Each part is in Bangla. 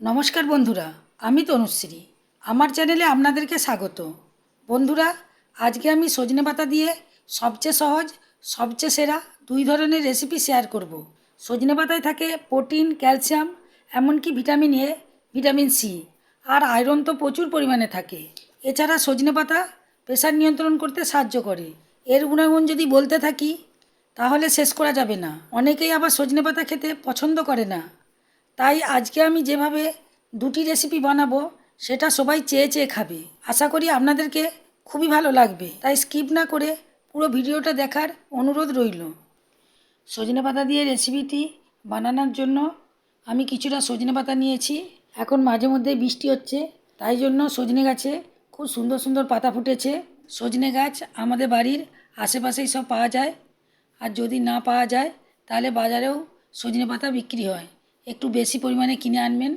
নমস্কার বন্ধুরা, আমি তনুশ্রী। আমার চ্যানেলে আপনাদেরকে স্বাগত। বন্ধুরা, আজকে আমি সজনে পাতা দিয়ে সবচেয়ে সহজ, সবচেয়ে সেরা দুই ধরনের রেসিপি শেয়ার করব। সজনে পাতায় থাকে প্রোটিন ক্যালসিয়াম এমনকি ভিটামিন এ ভিটামিন সি আর আয়রন তো প্রচুর পরিমাণে থাকে। এছাড়া সজনে পাতা প্রেশার নিয়ন্ত্রণ করতে সাহায্য করে। এর গুণাগুণ যদি বলতে থাকি, তাহলে শেষ করা যাবে না। অনেকেই আবার সজনে পাতা খেতে পছন্দ করে না। তাই আজকে আমি যেভাবে দুটি রেসিপি বানাবো, সেটা সবাই চেয়ে চেয়ে খাবে। আশা করি আপনাদেরকে খুবই ভালো লাগবে। তাই স্কিপ না করে পুরো ভিডিওটা দেখার অনুরোধ রইল। সজনে পাতা দিয়ে রেসিপিটি বানানোর জন্য আমি কিছুটা সজনে পাতা নিয়েছি। এখন মাঝে মধ্যে বৃষ্টি হচ্ছে, তাই জন্য সজনে গাছে খুব সুন্দর সুন্দর পাতা ফুটেছে। সজনে গাছ আমাদের বাড়ির আশেপাশেই সব পাওয়া যায়। আর যদি না পাওয়া যায়, তাহলে বাজারেও সজনে পাতা বিক্রি হয়। একটু বেশি পরিমাণে কিনে আনবেন।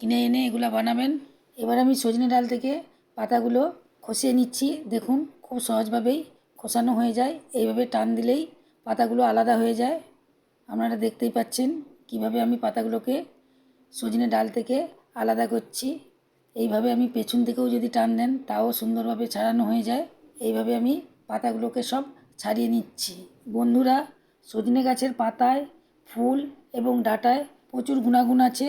কিনে এনে এগুলো বানাবেন। এবার আমি সজনে ডাল থেকে পাতাগুলো খসিয়ে নিচ্ছি। দেখুন, খুব সহজভাবেই খোসানো হয়ে যায়। এইভাবে টান দিলেই পাতাগুলো আলাদা হয়ে যায়। আপনারা দেখতেই পাচ্ছেন কীভাবে আমি পাতাগুলোকে সজনে ডাল থেকে আলাদা করছি। এইভাবে আমি পেছন থেকেও যদি টান দেন, তাও সুন্দরভাবে ছাড়ানো হয়ে যায়। এইভাবে আমি পাতাগুলোকে সব ছাড়িয়ে নিচ্ছি। বন্ধুরা, সজনে গাছের পাতায় ফুল এবং ডাঁটায় প্রচুর গুণাগুণ আছে,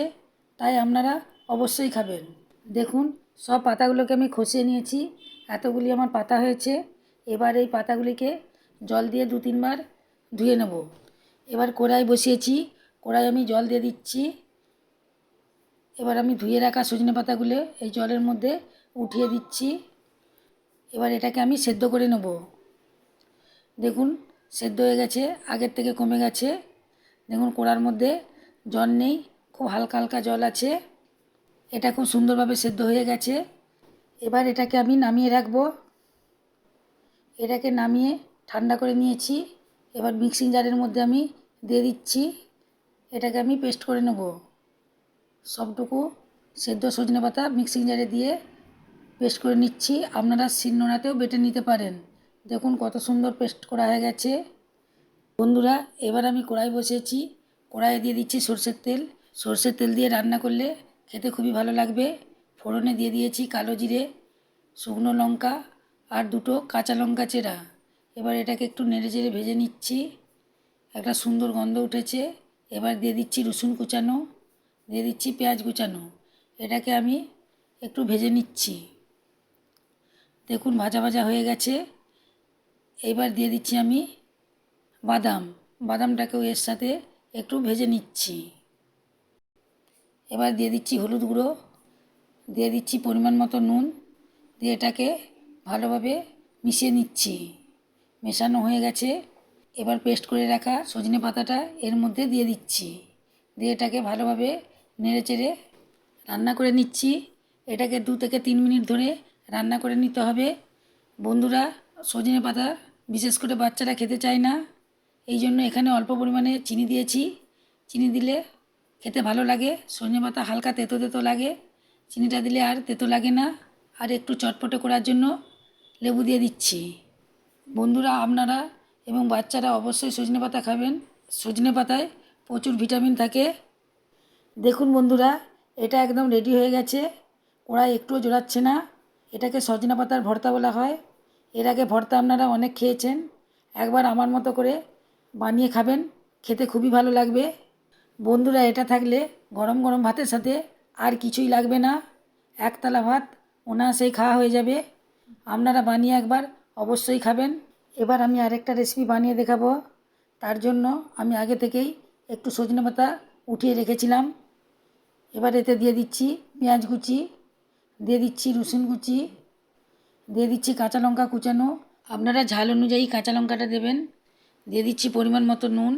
তাই আপনারা অবশ্যই খাবেন। দেখুন, সব পাতাগুলোকে আমি খসিয়ে নিয়েছি, এতগুলি আমার পাতা হয়েছে। এবার এই পাতাগুলিকে জল দিয়ে দু তিনবার ধুয়ে নেব। এবার কড়াই বসিয়েছি, কড়াই আমি জল দিয়ে দিচ্ছি। এবার আমি ধুয়ে রাখা সজনে পাতাগুলো এই জলের মধ্যে উঠিয়ে দিচ্ছি। এবার এটাকে আমি সেদ্ধ করে নেব। দেখুন, সেদ্ধ হয়ে গেছে, আগের থেকে কমে গেছে। দেখুন, কড়ার মধ্যে জল নেই, খুব হালকা হালকা জল আছে। এটা খুব সুন্দরভাবে সেদ্ধ হয়ে গেছে। এবার এটাকে আমি নামিয়ে রাখব। এটাকে নামিয়ে ঠান্ডা করে নিয়েছি। এবার মিক্সিং জারের মধ্যে আমি দিয়ে দিচ্ছি। এটাকে আমি পেস্ট করে নেব। সবটুকু সেদ্ধ সজনে পাতা মিক্সিং জারে দিয়ে পেস্ট করে নিচ্ছি। আপনারা শিলনোড়াতেও বেটে নিতে পারেন। দেখুন কত সুন্দর পেস্ট করা হয়ে গেছে। বন্ধুরা, এবার আমি কড়াই বসিয়েছি। কড়াইয়ে দিয়ে দিচ্ছি সর্ষের তেল। সর্ষের তেল দিয়ে রান্না করলে খেতে খুবই ভালো লাগবে। ফোড়নে দিয়ে দিয়েছি কালো জিরে, শুকনো লঙ্কা আর দুটো কাঁচা লঙ্কা চেরা। এবার এটাকে একটু নেড়ে চেড়ে ভেজে নিচ্ছি। একটা সুন্দর গন্ধ উঠেছে। এবার দিয়ে দিচ্ছি রসুন কুচানো, দিয়ে দিচ্ছি পেঁয়াজ কুচানো। এটাকে আমি একটু ভেজে নিচ্ছি। দেখুন ভাজা ভাজা হয়ে গেছে। এইবার দিয়ে দিচ্ছি আমি বাদাম। বাদামটাকেও এর সাথে একটু ভেজে নিচ্ছি। এবার দিয়ে দিচ্ছি হলুদ গুঁড়ো, দিয়ে দিচ্ছি পরিমাণ মতো নুন, দিয়ে এটাকে ভালোভাবে মিশিয়ে নিচ্ছি। মেশানো হয়ে গেছে। এবার পেস্ট করে রাখা সজনে পাতাটা এর মধ্যে দিয়ে দিচ্ছি। দিয়ে এটাকে ভালোভাবে নেড়ে চেড়ে রান্না করে নিচ্ছি। এটাকে দু থেকে তিন মিনিট ধরে রান্না করে নিতে হবে। বন্ধুরা, সজনে পাতা বিশেষ করে বাচ্চারা খেতে চায় না। এই জন্য এখানে অল্প পরিমাণে চিনি দিয়েছি। চিনি দিলে খেতে ভালো লাগে। সজনে পাতা হালকা তেতো তেতো লাগে। চিনিটা দিলে আর তেতো লাগে না। আর একটু চটপটে করার জন্য লেবু দিয়ে দিচ্ছি। বন্ধুরা, আপনারা এবং বাচ্চারা অবশ্যই সজনে পাতা খাবেন। সজনে পাতায় প্রচুর ভিটামিন থাকে। দেখুন বন্ধুরা, এটা একদম রেডি হয়ে গেছে। কড়াই একটুও জোড়াচ্ছে না। এটাকে সজনা পাতার ভর্তা বলা হয়। এর আগে ভর্তা আপনারা অনেক খেয়েছেন। একবার আমার মতো করে বানিয়ে খাবেন, খেতে খুবই ভালো লাগবে। বন্ধুরা, এটা থাকলে গরম গরম ভাতের সাথে আর কিছুই লাগবে না। একতলা ভাত, অনায়াসেই খাওয়া হয়ে যাবে। আপনারা বানিয়ে একবার অবশ্যই খাবেন। এবার আমি আরেকটা রেসিপি বানিয়ে দেখাবো। তার জন্য আমি আগে থেকেই একটু সজনে পাতা উঠিয়ে রেখেছিলাম। এবার এতে দিয়ে দিচ্ছি পেঁয়াজ কুচি, দিয়ে দিচ্ছি রসুন কুচি, দিয়ে দিচ্ছি কাঁচা লঙ্কা কুচানো। আপনারা ঝাল অনুযায়ী কাঁচা লঙ্কাটা দেবেন। দিয়ে দিচ্ছি পরিমাণ মতো নুন,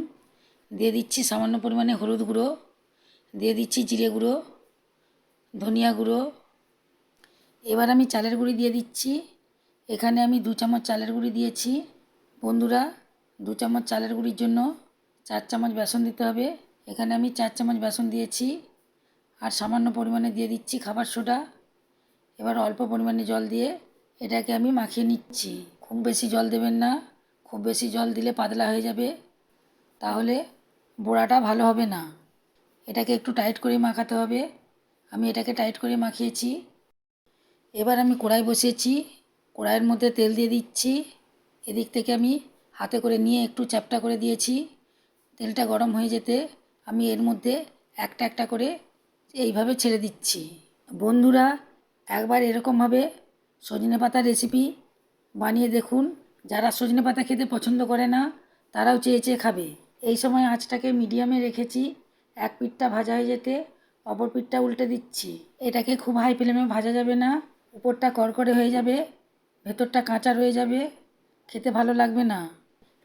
দিয়ে দিচ্ছি সামান্য পরিমাণে হলুদ গুঁড়ো, দিয়ে দিচ্ছি জিরে গুঁড়ো, ধনিয়া গুঁড়ো। এবার আমি চালের গুঁড়ি দিয়ে দিচ্ছি। এখানে আমি দু চামচ চালের গুঁড়ি দিয়েছি। বন্ধুরা, দু চামচ চালের গুঁড়ির জন্য চার চামচ বেসন দিতে হবে। এখানে আমি চার চামচ বেসন দিয়েছি। আর সামান্য পরিমাণে দিয়ে দিচ্ছি খাবার সোডা। এবার অল্প পরিমাণে জল দিয়ে এটাকে আমি মাখিয়ে নিচ্ছি। খুব বেশি জল দেবেন না। খুব বেশি জল দিলে পাতলা হয়ে যাবে, তাহলে বড়াটা ভালো হবে না। এটাকে একটু টাইট করে মাখাতে হবে। আমি এটাকে টাইট করে মাখিয়েছি। এবার আমি কড়াই বসিয়েছি। কড়াইয়ের মধ্যে তেল দিয়ে দিচ্ছি। এদিক থেকে আমি হাতে করে নিয়ে একটু চ্যাপটা করে দিয়েছি। তেলটা গরম হয়ে যেতে আমি এর মধ্যে একটা একটা করে এইভাবে ছেড়ে দিচ্ছি। বন্ধুরা, একবার এরকমভাবে সজনে পাতার রেসিপি বানিয়ে দেখুন। যারা সজনে পাতা খেতে পছন্দ করে না, তারাও চেয়ে চেয়ে খাবে। এই সময় আঁচটাকে মিডিয়ামে রেখেছি, এক পিঠটা ভাজা হয়ে যেতে অপর পিঠটা উল্টে দিচ্ছি। এটাকে খুব হাই ফ্লেমে ভাজা যাবে না, উপরটা কড়কড়ে হয়ে যাবে, ভেতরটা কাঁচা রয়ে যাবে, খেতে ভালো লাগবে না।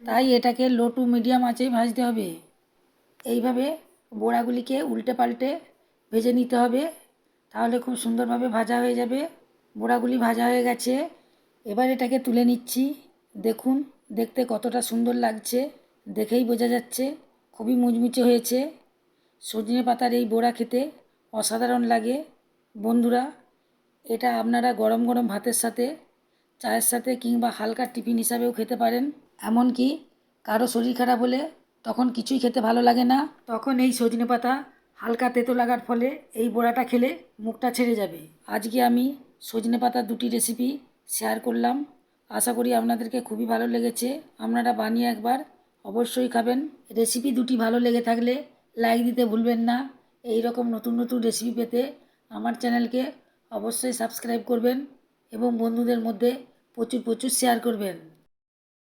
তাই এটাকে লো টু মিডিয়াম আঁচেই ভাজতে হবে। এইভাবে বোড়াগুলিকে উল্টে পাল্টে ভেজে নিতে হবে, তাহলে খুব সুন্দরভাবে ভাজা হয়ে যাবে। বোড়াগুলি ভাজা হয়ে গেছে, এবার এটাকে তুলে নিচ্ছি। দেখুন, দেখতে কতটা সুন্দর লাগছে, দেখেই বোঝা যাচ্ছে, খুবই মুচমুচে হয়েছে। সজনে পাতার এই বোড়া খেতে অসাধারণ লাগে। বন্ধুরা, এটা আপনারা গরম গরম ভাতের সাথে, চায়ের সাথে কিংবা হালকা টিফিন হিসাবেও খেতে পারেন। এমনকি কারও শরীর খারাপ হলে তখন কিছুই খেতে ভালো লাগে না। তখন এই সজনে পাতা হালকা তেতো লাগার ফলে এই বড়াটা খেলে মুখটা ছেড়ে যাবে। আজকে আমি সজনে পাতার দুটি রেসিপি শেয়ার করলাম। আশা করি আপনাদেরকে খুবই ভালো লেগেছে। আপনারা বানিয়ে একবার অবশ্যই খাবেন। রেসিপি দুটি ভালো লেগে থাকলে লাইক দিতে ভুলবেন না। এই রকম নতুন নতুন রেসিপি পেতে আমার চ্যানেলকে অবশ্যই সাবস্ক্রাইব করবেন এবং বন্ধুদের মধ্যে প্রচুর প্রচুর শেয়ার করবেন।